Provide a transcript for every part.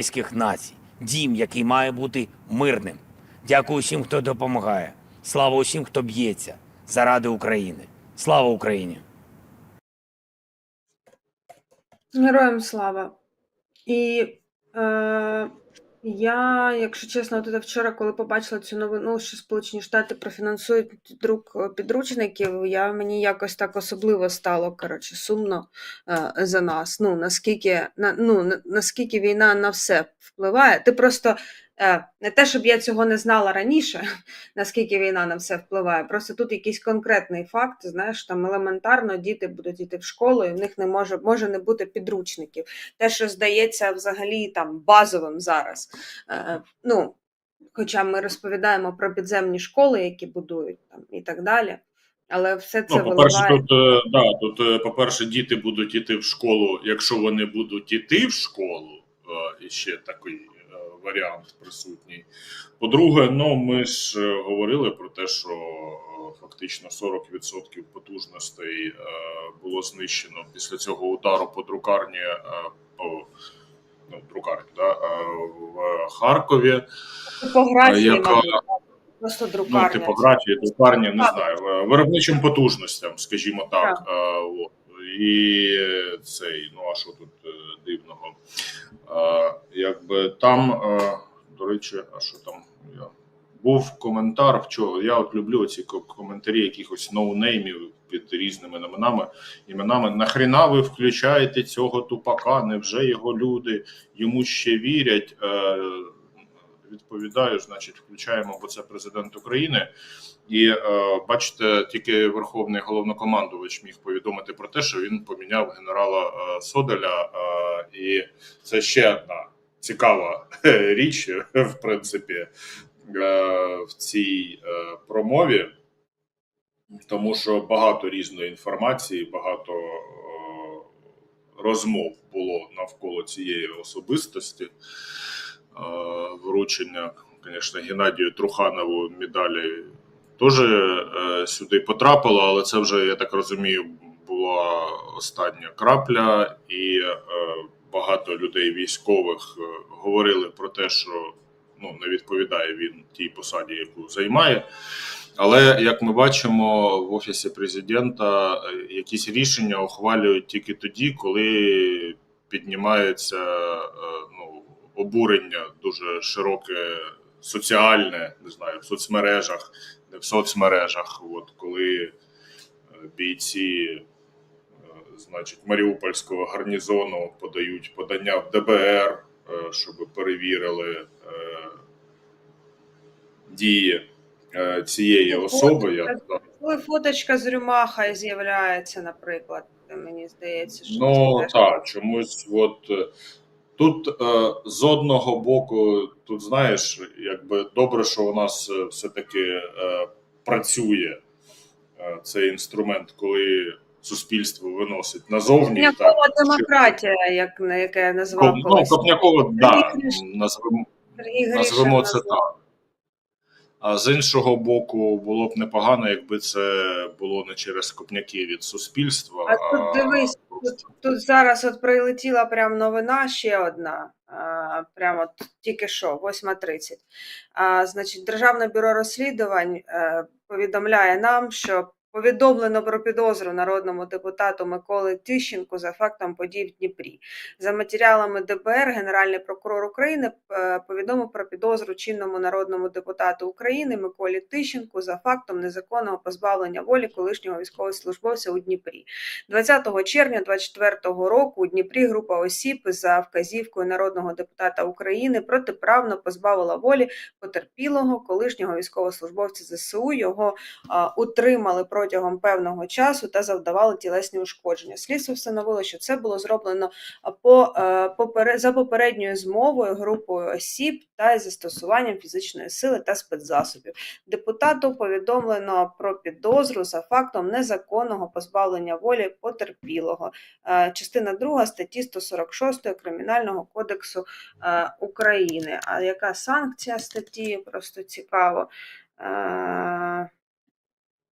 європейських націй, дім, який має бути мирним. Дякую усім, хто допомагає. Слава усім, хто б'ється заради України. Слава Україні! Героям слава. І е, я, якщо чесно, от вчора, коли побачила цю новину, що Сполучені Штати профінансують друк підручників, я мені якось так особливо стало коротше, сумно е, за нас. Ну наскільки на, ну, наскільки війна на все впливає. Ти просто е, не те, щоб я цього не знала раніше, наскільки війна на все впливає. Просто тут якийсь конкретний факт, знаєш, там елементарно діти будуть йти в школу, і в них не може, може не бути підручників. Те, що здається взагалі там базовим зараз. Е, ну, хоча ми розповідаємо про підземні школи, які будують там і так далі. Але все це Ну, по-перше, виливає. тут, е, да, тут, е, по-перше, діти будуть іти в школу, якщо вони будуть іти в школу, е, і ще такий е, варіант присутній. По-друге, ну ми ж е, говорили про те, що е, фактично 40% потужностей е, було знищено після цього удару по друкарні, по ну, друкарні, да, в Харкові. Типографії, яка- просто Ну, друкарня. типографії, друкарні, не Так. знаю, виробничим потужностям, скажімо так. Е. І цей, ну а що тут дивного? Е, якби там, е, до речі, а що там? Я... Був коментар, вчора. Я от люблю ці коментарі якихось ноунеймів під різними іменами. іменами. Нахріна ви включаєте цього тупака? Невже його люди йому ще вірять? Е, відповідаю, значить, включаємо, бо це президент України. І е, бачите, тільки Верховний головнокомандувач міг повідомити про те, що він поміняв генерала е, Соделя. Е, і це ще одна цікава річ, в принципі, е, в цій е, промові, тому що багато різної інформації, багато е, розмов було навколо цієї особистості. Вручення, звісно, Геннадію Труханову медалі теж е, сюди потрапило, але це вже, я так розумію, була остання крапля, і е, багато людей військових е, говорили про те, що ну, не відповідає він тій посаді, яку займає. Але як ми бачимо, в офісі президента якісь рішення ухвалюють тільки тоді, коли піднімається обурення дуже широке, соціальне, не знаю, в соцмережах, не в соцмережах. От коли е, бійці, е, значить, Маріупольського гарнізону подають подання в ДБР, е, щоб перевірили дії цієї особи. Я Коли фоточка з Рюмаха з'являється, наприклад, мені здається, що Ну так, чомусь от тут е, з одного боку, тут знаєш, якби добре, що у нас е, все-таки е, працює е, цей інструмент, коли суспільство виносить назовні. Копнякова так, демократія, як на яке я назвав ну, колись. Копнякова, да, назвемо, назвемо це назвав. так. А з іншого боку, було б непогано, якби це було не через копняки від суспільства. А тут дивись, просто- Тут зараз от прилетіла прям новина ще одна. Прямо тільки що, 8.30. А, Значить, Державне бюро розслідувань е, повідомляє нам, що повідомлено про підозру народному депутату Миколи Тищенку за фактом подій в Дніпрі. За матеріалами ДБР Генеральний прокурор України е, повідомив про підозру чинному народному депутату України Миколі Тищенку за фактом незаконного позбавлення волі колишнього військовослужбовця у Дніпрі. 20 червня 2024 року у Дніпрі група осіб за вказівкою народного депутата України протиправно позбавила волі потерпілого колишнього військовослужбовця ЗСУ. Його а, утримали протягом певного часу та завдавали тілесні ушкодження. Слідство встановило, що це було зроблено по, е, за попередньою змовою групою осіб та застосуванням фізичної сили та спецзасобів. Депутату повідомлено про підозру за фактом незаконного позбавлення волі потерпілого. Е, Частина 2 статті 146 Кримінального кодексу е, України. А яка санкція статті? Просто цікаво.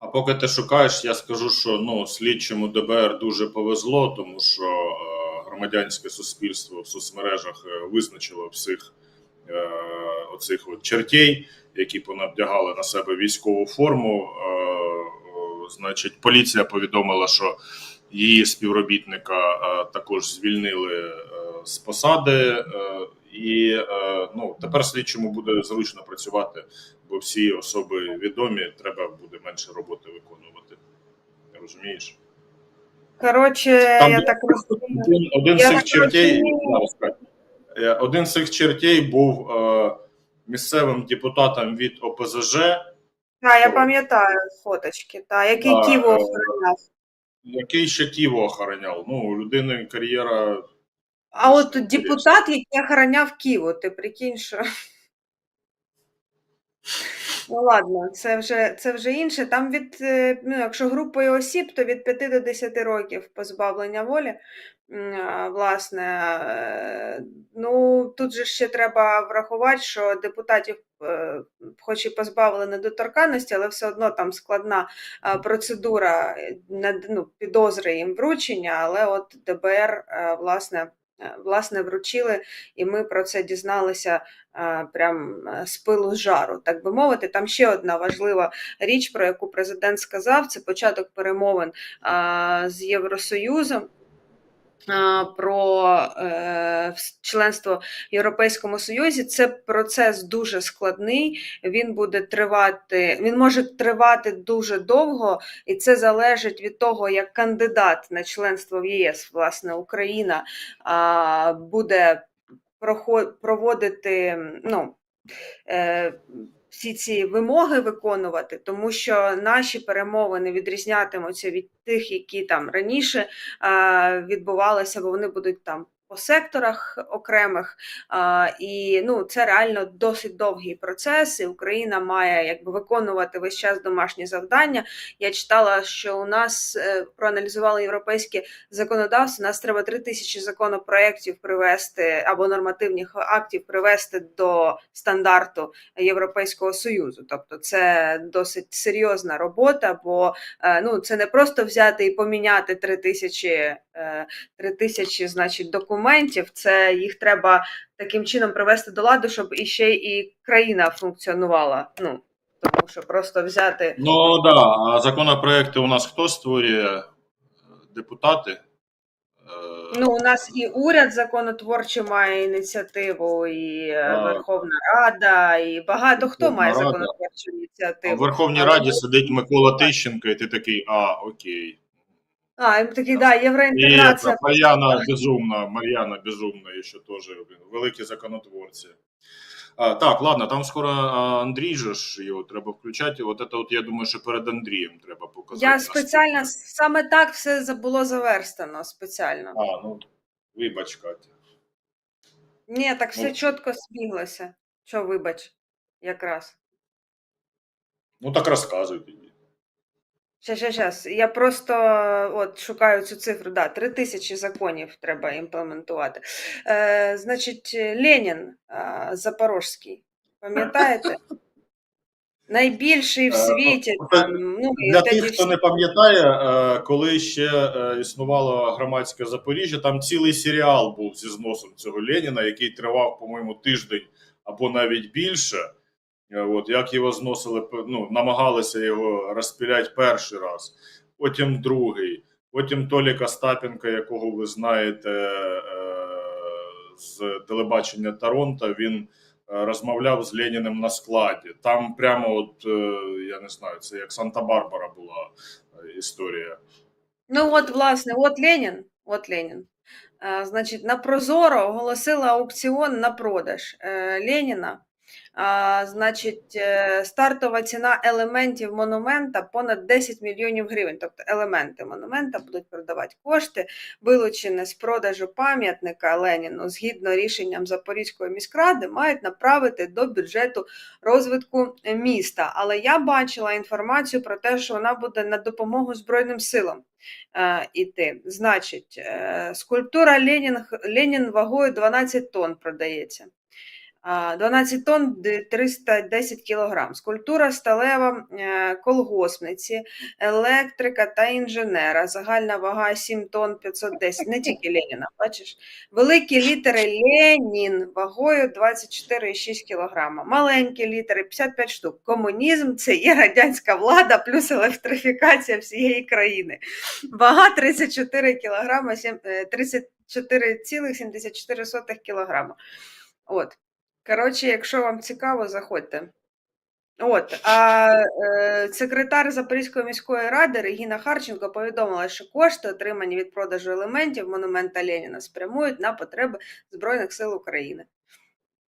А поки ти шукаєш, я скажу, що ну слідчому ДБР дуже повезло, тому що е, громадянське суспільство в соцмережах е, визначило всіх е, оцих от чертей, які понадягали на себе військову форму. Е, е, Значить, поліція повідомила, що її співробітника е, також звільнили е, з посади, е, і ну тепер слідчому буде зручно працювати, бо всі особи відомі, треба буде менше роботи виконувати. Розумієш? Коротше, Там я так розумію. Один, один з цих чертей один з цих чертей був е, місцевим депутатом від ОПЗЖ, Та, я пам'ятаю фоточки, та, який Да, Києво е, охороняв. який ще Києво охороняв. Ну, у людини кар'єра А от депутат, який охороняв Києво, ти прикинь, що. Ну ладно, це вже, це вже інше. Там від, е, ну, якщо групою осіб, то від 5 до 10 років позбавлення волі. Власне, е, ну тут же ще треба врахувати, що депутатів, е, хоч і позбавили недоторканності, але все одно там складна процедура ну, підозри їм вручення, але от ДБР, власне, власне, вручили, і ми про це дізналися е, прям е, з пилу з жару, так би мовити. Там ще одна важлива річ, про яку президент сказав, це початок перемовин е, з Євросоюзом. Про е, членство в Європейському Союзі це процес дуже складний. Він буде тривати, він може тривати дуже довго, і це залежить від того, як кандидат на членство в ЄС, власне, Україна буде проводити ну, е, всі ці вимоги виконувати, тому що наші перемовини відрізнятимуться від тих, які там раніше відбувалися, бо вони будуть там. По секторах окремих, а, і ну це реально досить довгий процес, і Україна має якби виконувати весь час домашні завдання. Я читала, що у нас е, проаналізували європейське законодавство. Нас треба три тисячі законопроєктів привести або нормативних актів привести до стандарту Європейського союзу. Тобто, це досить серйозна робота, бо е, ну це не просто взяти і поміняти три тисячі, е, три тисячі, значить, документів. Це їх треба таким чином привести до ладу, щоб іще і країна функціонувала. Ну тому що просто взяти. Ну да, а законопроекти у нас хто створює? Депутати? Ну, у нас і уряд законотворчий має ініціативу, і А. Верховна Рада, і багато хто має Рада. законотворчу а в. Верховній Раді сидить Микола Тищенко, і ти такий, а, окей. А, і такий, да, І євроінтеграція. це Мар'яна Безумна, Мар'яна Безумна, ще теж великі законотворці. А, так, ладно, там скоро Андрій же ж його треба включати. От це, от я думаю, що перед Андрієм треба показати. Я спеціально саме так все було заверстано спеціально. А, ну, вибач, Катя. Ні, так все Ну. чітко збіглося. Що, вибач, якраз. Ну так розказуй тоді. Щас, щас. Я просто от шукаю цю цифру. Да, три тисячі законів треба імплементувати. Е, значить, Ленін е, Запорожський. Пам'ятаєте? Найбільший в Е, світі. Там, ну, Для тих, всі- хто не пам'ятає, е, коли ще е, існувало громадське Запоріжжя, там цілий серіал був зі зносом цього Леніна, який тривав, по-моєму, тиждень або навіть більше. Е, От як його зносили, ну, намагалися його розпіляти перший раз, потім другий, потім Толік Остапенко, якого ви знаєте е, з телебачення Торонто, він е, розмовляв з Леніним на складі. Там прямо, от я не знаю, це як Санта-Барбара була історія. Ну, от, власне, от Ленін, от Ленін. Значить, на Прозоро оголосила аукціон на продаж Леніна. Значить, е, стартова ціна елементів монумента понад 10 мільйонів гривень. Тобто елементи монумента будуть продавати кошти, вилучені з продажу пам'ятника Леніну, згідно рішенням Запорізької міськради, мають направити до бюджету розвитку міста. Але я бачила інформацію про те, що вона буде на допомогу Збройним силам е, іти. Значить, е, скульптура Ленін, Ленін вагою 12 тонн продається. А, 12 тонн 310 кілограм. Скульптура сталева е, колгоспниці, електрика та інженера. Загальна вага 7 тонн 510. Не тільки Леніна, бачиш. Великі літери Ленін вагою 24,6 кілограма. Маленькі літери 55 штук. Комунізм це є радянська влада плюс електрифікація всієї країни. Вага 34 кілограма, е, 34,74 кілограма. От. Коротше, якщо вам цікаво, заходьте. От, а е, секретар Запорізької міської ради Регіна Харченко повідомила, що кошти, отримані від продажу елементів монумента Леніна, спрямують на потреби Збройних сил України.